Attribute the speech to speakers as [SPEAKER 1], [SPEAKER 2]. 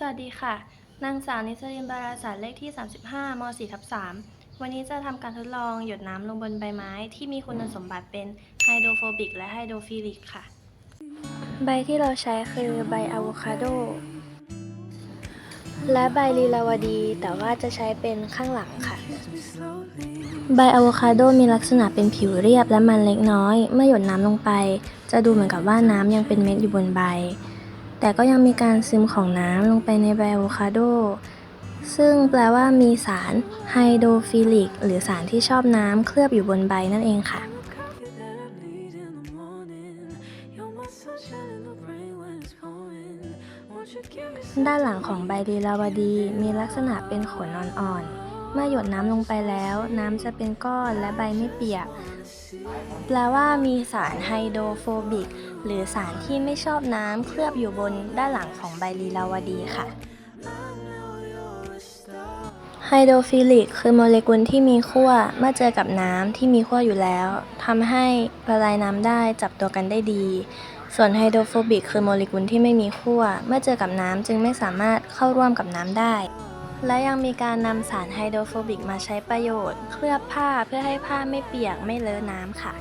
[SPEAKER 1] สวัสดีค่ะ นางสาวนิสรินบาราศาสตร์เลขที่ 35ม4ทับ3วันนี้จะทำการทดลองหยดน้ำลงบนใบไม้ที่มีคุณสมบัติเป็นไฮโดรโฟบิกและไฮโดรฟิลิกค่ะ ใบที่เราใช้คือใบอะโวคาโด และใบลีลาวดี แต่ว่าจะใช้เป็นข้างหลังค่ะ ใบอะโวคาโดมีลักษณะเป็นผิวเรียบและมันเล็กน้อย เมื่อหยดน้ำลงไป จะดูเหมือนกับว่าน้ำยังเป็นเม็ดอยู่บนใบ แต่ก็ยังมีการซึมของน้ำลงไปในใบอะโวคาโด ซึ่งแปลว่ามีสารไฮโดรฟิลิก หรือสารที่ชอบน้ำเคลือบอยู่บนใบนั่นเองค่ะ ด้านหลังของใบลีลาวดีมีลักษณะเป็นขนอ่อนๆ เมื่อหยดน้ำลงไปแล้ว น้ำจะเป็นก้อนและใบไม่เปียก แปลว่ามีสารไฮโดรโฟบิก หรือสารที่ไม่ชอบน้ำเคลือบอยู่บนด้านหลังของใบลีลาวดีค่ะไฮโดรฟิลิกคือโมเลกุลที่มีขั้วเมื่อเจอกับน้ำที่มีขั้วอยู่แล้วทำให้ละลายน้ำได้จับตัวกันได้ดี ส่วนไฮโดรโฟบิกคือโมเลกุลที่ไม่มีขั้วเมื่อเจอกับน้ำจึงไม่สามารถเข้าร่วมกับน้ำได้ และยังมีการนำสารไฮโดรโฟบิกมาใช้ประโยชน์ เคลือบผ้าเพื่อให้ผ้าไม่เปียกไม่เลอะน้ำค่ะ